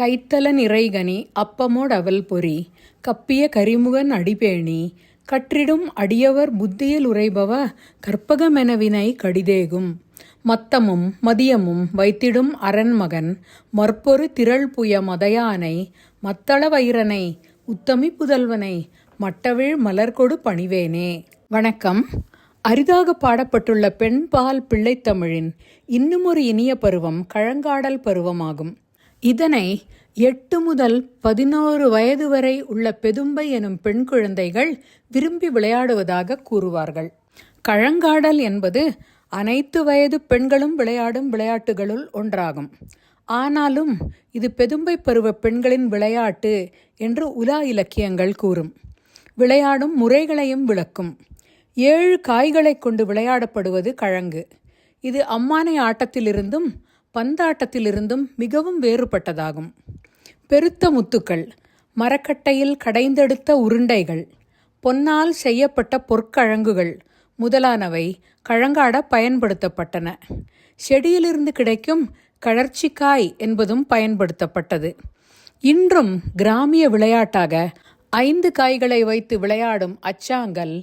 கைத்தல நிறைகனி அப்பமோடவல் பொறி கப்பிய கரிமுகன் அடிபேணி கற்றிடும் அடியவர் புத்தியில் உரைபவ கற்பகமெனவினை கடிதேகும். மத்தமும் மதியமும் வைத்திடும் அரண்மகன் மற்பொரு திரள் புய மதயானை மத்தள வைரனை உத்தமி புதல்வனை மட்டவிழ் மலர்கொடு பணிவேனே. வணக்கம். அரிதாக பாடப்பட்டுள்ள பெண்பால் பிள்ளைத்தமிழின் இன்னுமொரு இனிய பருவம் கழங்காடல் பருவமாகும். இதனை எட்டு முதல் பதினோரு வயது வரை உள்ள பெதும்பை எனும் பெண் குழந்தைகள் விரும்பி விளையாடுவதாக கூறுவார்கள். கழங்காடல் என்பது அனைத்து வயது பெண்களும் விளையாடும் விளையாட்டுகளுள் ஒன்றாகும். ஆனாலும் இது பெதும்பை பருவ பெண்களின் விளையாட்டு என்று உலா இலக்கியங்கள் கூறும். விளையாடும் முறைகளையும் விளக்கும். ஏழு காய்களைக் கொண்டு விளையாடப்படுவது கழங்கு. இது அம்மானை ஆட்டத்திலிருந்தும் பந்தாட்டத்திலிருந்தும் மிகவும் வேறுபட்டதாகும். பெருத்த முத்துக்கள் மரக்கட்டையில் கடைந்தெடுத்த உருண்டைகள் பொன்னால் செய்யப்பட்ட பொற்கழங்குகள் முதலானவை கழங்காட பயன்படுத்தப்பட்டன. செடியிலிருந்து கிடைக்கும் கழற்சிக்காய் என்பதும் பயன்படுத்தப்பட்டது. இன்றும் கிராமிய விளையாட்டாக ஐந்து காய்களை வைத்து விளையாடும் அச்சாங்கல்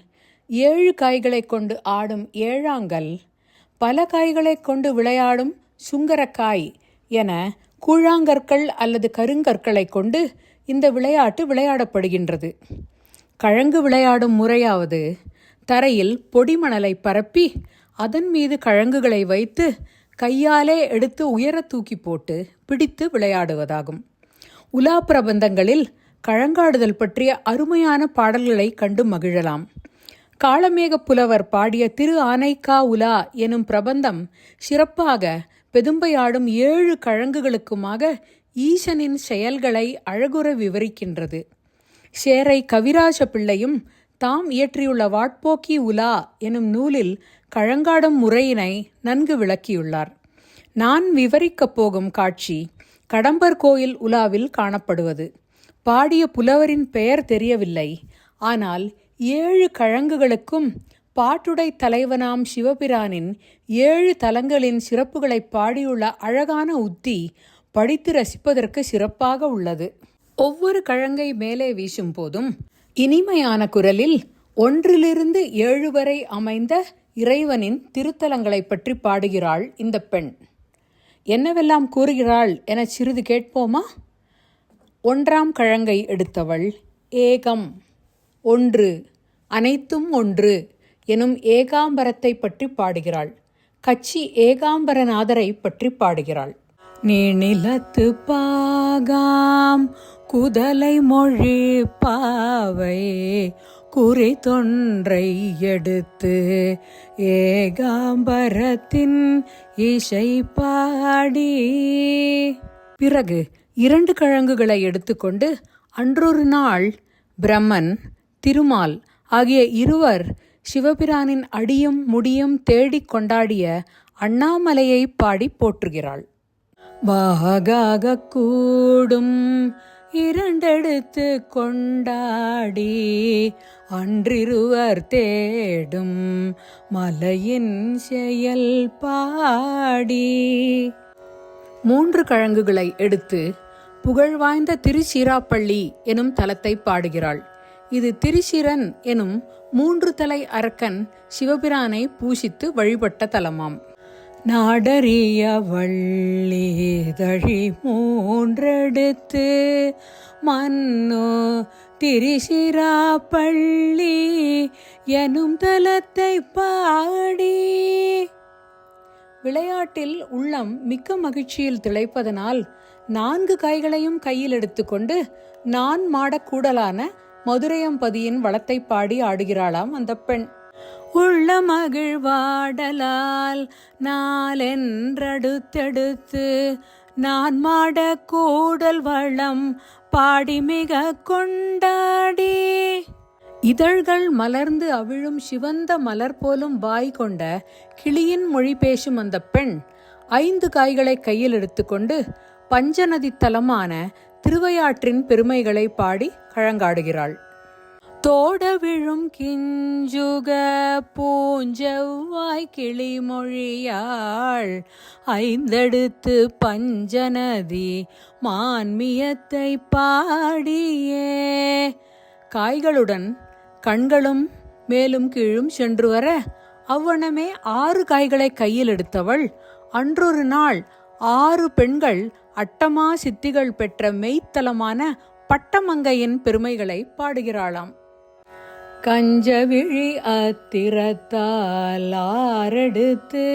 ஏழு காய்களை கொண்டு ஆடும் ஏழாங்கல் பல காய்களை கொண்டு விளையாடும் சுங்கரக்காய் என கூழாங்கற்கள் அல்லது கருங்கற்களை கொண்டு இந்த விளையாட்டு விளையாடப்படுகின்றது. கழங்கு விளையாடும் முறையாவது தரையில் பொடிமணலை பரப்பி அதன் மீது கழங்குகளை வைத்து கையாலே எடுத்து உயர தூக்கி போட்டு பிடித்து விளையாடுவதாகும். உலா பிரபந்தங்களில் கழங்காடுதல் பற்றிய அருமையான பாடல்களை கண்டு மகிழலாம். காளமேக புலவர் பாடிய திரு ஆனைக்கா உலா எனும் பிரபந்தம் சிறப்பாக பெதும்பையாடும் ஏழு கழங்குகளுக்குமாக ஈசனின் செயல்களை அழகுற விவரிக்கின்றது. சேரை கவிராஜ பிள்ளையும் தாம் இயற்றியுள்ள வாட்போக்கி உலா எனும் நூலில் கழங்காடும் முறையினை நன்கு விளக்கியுள்ளார். நான் விவரிக்கப் போகும் காட்சி கடம்பர் கோயில் உலாவில் காணப்படுவது. பாடிய புலவரின் பெயர் தெரியவில்லை. ஆனால் ஏழு கழங்குகளுக்கும் பாட்டுடை தலைவனாம் சிவபிரானின் ஏழு தலங்களின் சிறப்புகளை பாடியுள்ள அழகான உத்தி படித்து ரசிப்பதற்கு சிறப்பாக உள்ளது. ஒவ்வொரு கழங்கை மேலே வீசும் போதும் இனிமையான குரலில் ஒன்றிலிருந்து ஏழு வரை அமைந்த இறைவனின் திருத்தலங்களை பற்றி பாடுகிறாள் இந்த பெண். என்னவெல்லாம் கூறுகிறாள் என சிறிது கேட்போமா? ஒன்றாம் கழங்கை எடுத்தவள் ஏகம். ஒன்று. அனைத்தும் ஒன்று. எனும் ஏகாம்பரத்தை பற்றி பாடுகிறாள். கச்சி ஏகாம்பரநாதரை பற்றி பாடுகிறாள். நீ நிலத்து பாகாம் குதலை மொழி பாவை குறி தொன்றை எடுத்து ஏகாம்பரத்தின் இசை பாடி. பிறகு இரண்டு கிழங்குகளை எடுத்துக்கொண்டு அன்றொரு நாள் பிரம்மன் திருமால் ஆகிய இருவர் சிவபிரானின் அடியும் முடியும் தேடிக் கொண்டாடிய அண்ணாமலையை பாடி போற்றுகிறாள். வாகாக கூடும் இரண்டெடுத்து கொண்டாடி அன்றிருவர் தேடும் மலையின் செயல் பாடி. மூன்று கழங்குகளை எடுத்து புகழ்வாய்ந்த திருச்சிராப்பள்ளி எனும் தலத்தை பாடுகிறாள். இது திரிசிரன் எனும் மூன்று தலை அரக்கன் சிவபிரானை பூசித்து வழிபட்ட தலமாம். நாடறிய வள்ளிதழி மூன்றெடுத்து மன்னோ திரிசிராப்பள்ளி எனும் தலத்தை பாடி. விளையாட்டில் உள்ளம் மிக்க மகிழ்ச்சியில் திளைப்பதனால் நான்கு கைகளையும் கையில் எடுத்துக்கொண்டு நான் மாடக்கூடலான மதுரையம்பதியின் வளத்தை பாடி ஆடுகிறாளாம் அந்த பெண். உள்ள மகிழ்வாடலால் நாளென்றடுத்தெடுத்து நான் மாட கூடல் வளம் பாடி மிக கொண்டாடி. இதழ்கள் மலர்ந்து அவிழும் சிவந்த மலர் போலும் வாய் கொண்ட கிளியின் மொழி பேசும் அந்த பெண் ஐந்து காய்களை கையில் எடுத்துக்கொண்டு பஞ்சநதி தலமான திருவையாற்றின் பெருமைகளை பாடி கழங்காடுகிறாள். தோட விழும் கிஞ்சுக பூஞ்செவ்வாய் கிளிமொழியாள். ஐந்தெடுத்து பஞ்சநதி மான்மியத்தை பாடியே. காய்களுடன் கண்களும் மேலும் கீழும் சென்று வர அவ்வனமே ஆறு காய்களை கையில் எடுத்தவள். அன்றொரு நாள் ஆறு பெண்கள் அட்டமா சித்திகள் பெற்ற மெய்த்தலமான பட்டமங்கையின் பெருமைகளை பாடுகிறாளாம். கஞ்சவிழி அத்திரத்தால் ஆரெடுத்து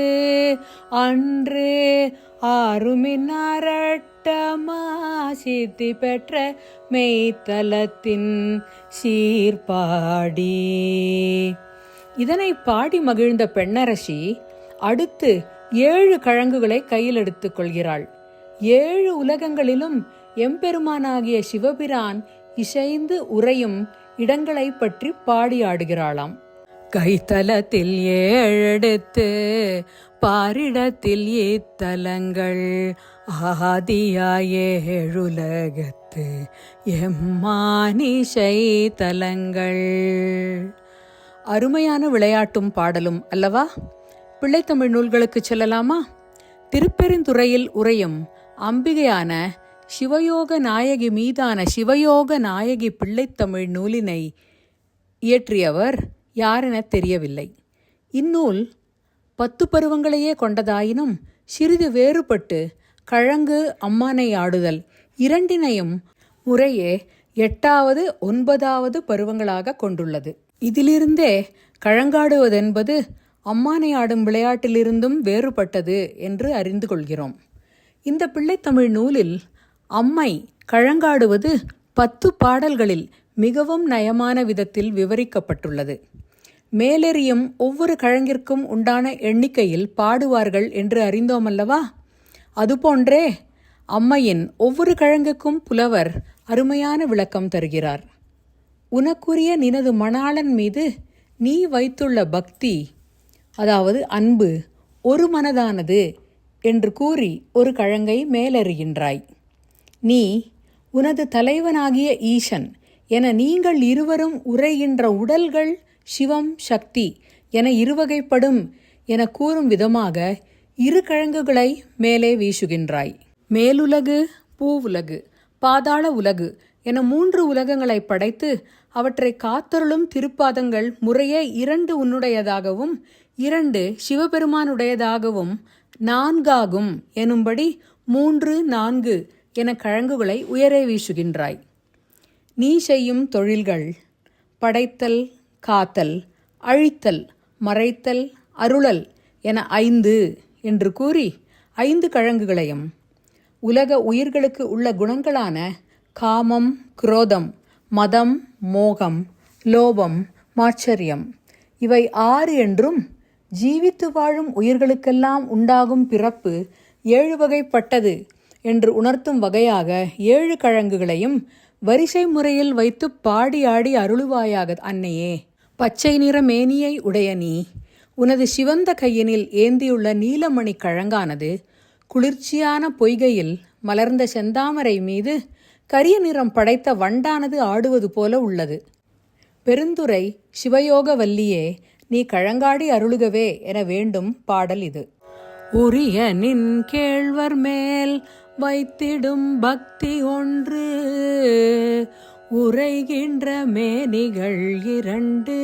அன்று ஆறுமினரட்டமா சித்தி பெற்ற மெய்த்தலத்தின் சீர்பாடி. இதனை பாடி மகிழ்ந்த பெண்ணரசி அடுத்து ஏழு கழங்குகளை கையில் எடுத்துக் கொள்கிறாள். ஏழு உலகங்களிலும் எம்பெருமானாகிய சிவபிரான் இசைந்து உறையும் இடங்களை பற்றி பாடி ஆடுகிறாளாம் கைத்தலத்தில் ஏழெடுத்து பாரிடத்தில் ஏத்தலங்கள் ஆதியாய ஏழுலகத்து எம்மானிசை தலங்கள். அருமையான விளையாட்டும் பாடலும் அல்லவா? பிள்ளைத்தமிழ் நூல்களுக்கு செல்லலாமா? திருப்பெருந்துறையில் உரையும் அம்பிகையான சிவயோக நாயகி மீதான சிவயோக நாயகி பிள்ளைத்தமிழ் நூலினை இயற்றியவர் யாரென தெரியவில்லை. இந்நூல் பத்து பருவங்களையே கொண்டதாயினும் சிறிது வேறுபட்டு கழங்கு அம்மானை ஆடுதல் இரண்டினையும் முறையே எட்டாவது ஒன்பதாவது பருவங்களாக கொண்டுள்ளது. இதிலிருந்தே கழங்காடுவதென்பது அம்மானை ஆடும் விளையாட்டிலிருந்தும் வேறுபட்டது என்று அறிந்து கொள்கிறோம். இந்த பிள்ளைத்தமிழ் நூலில் அம்மை கழங்காடுவது பத்து பாடல்களில் மிகவும் நயமான விதத்தில் விவரிக்கப்பட்டுள்ளது. மேலெறியும் ஒவ்வொரு கழங்கிற்கும் உண்டான எண்ணிக்கையில் பாடுவார்கள் என்று அறிந்தோமல்லவா? அதுபோன்றே அம்மையின் ஒவ்வொரு கழங்குக்கும் புலவர் அருமையான விளக்கம் தருகிறார். உனக்குரிய நினது மணாளன் மீது நீ வைத்துள்ள பக்தி அதாவது அன்பு ஒரு மனதானது என்று கூறி ஒரு கழங்கை மேலறுகின்றாய். நீ உனது தலைவனாகிய ஈசன் என நீங்கள் இருவரும் உரைகின்ற உடல்கள் சிவம் சக்தி என இருவகைப்படும் என கூறும் விதமாக இரு கழங்குகளை மேலே வீசுகின்றாய். மேலுலகு பூவுலகு பாதாள உலகு என மூன்று உலகங்களை படைத்து அவற்றை காத்தருளும் திருப்பாதங்கள் முறையே இரண்டு உன்னுடையதாகவும் இரண்டு சிவபெருமானுடையதாகவும் நான்காகும் எனும்படி மூன்று நான்கு என கழங்குகளை உயரே வீசுகின்றாய். நீ செய்யும் தொழில்கள் படைத்தல் காத்தல் அழித்தல் மறைத்தல் அருளல் என ஐந்து என்று கூறி ஐந்து கழங்குகளையும் உலக உயிர்களுக்கு உள்ள குணங்களான காமம் குரோதம் மதம் மோகம் லோபம் மாச்சரியம் இவை ஆறு என்றும் ஜீவித்து வாழும் உயிர்களுக்கெல்லாம் உண்டாகும் பிறப்பு ஏழு வகைப்பட்டது என்று உணர்த்தும் வகையாக ஏழு கழங்குகளையும் வரிசை முறையில் வைத்து பாடி ஆடி அருளுவாயாக அன்னையே. பச்சை நிற மேனியை உடைய நீ. உனது சிவந்த கையினில் ஏந்தியுள்ள நீலமணி கழங்கானது குளிர்ச்சியான பொய்கையில் மலர்ந்த செந்தாமரை மீது கரிய நிறம் படைத்த வண்டானது ஆடுவது போல உள்ளது. பெருந்துரை சிவயோக வல்லியே நீ கழங்காடி அருளுகவே என வேண்டும் பாடல் இது. உரிய நின் கேழ்வர் மேல் வைத்திடும் பக்தி ஒன்று உரைகின்ற மேனிகள் இரண்டு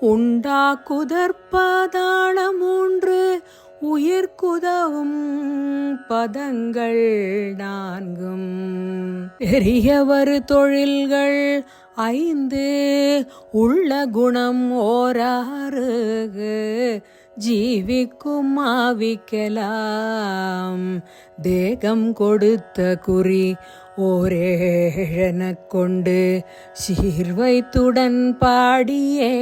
உண்டாக்குதற்பாதாள மூன்று உயிர்குதவும் பதங்கள் நான்கும். பெரியவர் தொழில்கள் ஐந்து உள்ள குணம் ஓராறு ஜீவிக்கும் ஆவிக்கலாம் தேகம் கொடுத்த குறி ஓரேழனக் கொண்டு சீர்வைத்துடன் பாடியே.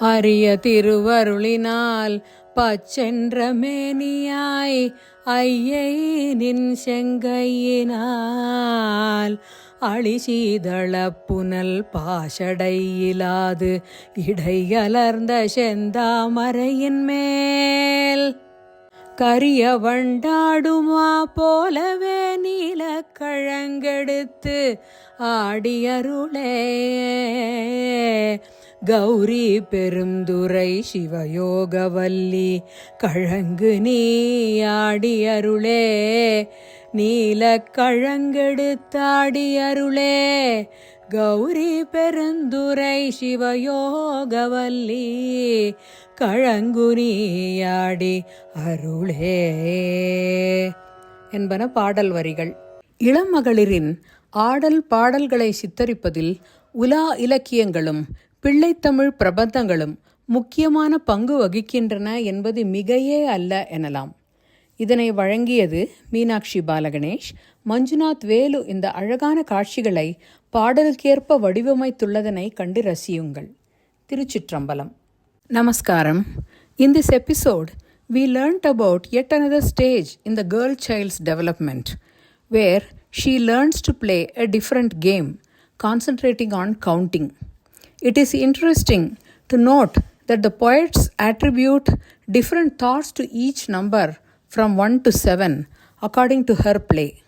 அரிய திருவருளினால் பச்சென்ற மேனியாய் ஐயை நின் செங்கையினால் அழிசீதள புனல் பாஷடையிலாது இடையலர்ந்த செந்தாமரையின் மேல். கரிய வண்டாடுமா போலவே நீல கழங்கெடுத்து ஆடியருளே. கௌரி பெருந்துரை சிவயோகவல்லி கழங்கு நீ அருளே நீல கழங்கெடுத்தாடியருளே கௌரி பெருந்துரை சிவயோகவல்லி கழங்குனியாடி அருளே. என்பன பாடல் வரிகள். இளமகளிரின் ஆடல் பாடல்களை சித்தரிப்பதில் உலா இலக்கியங்களும் பிள்ளைத்தமிழ் பிரபந்தங்களும் முக்கியமான பங்கு வகிக்கின்றன என்பது மிகையே அல்ல எனலாம். இதனை வழங்கியது மீனாட்சி பாலகணேஷ். மஞ்சுநாத் வேலு இந்த அழகான காட்சிகளை பாடலுக்கேற்ப வடிவமைத்துள்ளதனை கண்டு ரசியுங்கள். திருச்சிற்றம்பலம். நமஸ்காரம். In this episode we learnt about yet another stage in the girl child's development, where she learns to play a different game, concentrating on counting. It is interesting to note that the poets attribute different thoughts to each number from 1 to 7 according to her play.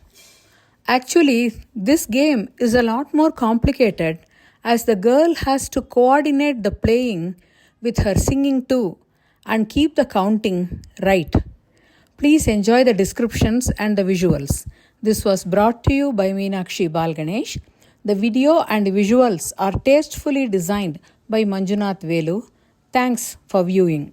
Actually, this game is a lot more complicated as the girl has to coordinate the playing with her singing too and keep the counting right. Please enjoy the descriptions and the visuals. This was brought to you by Meenakshi Balganesh. The video and visuals are tastefully designed by Manjunath Velu. Thanks for viewing.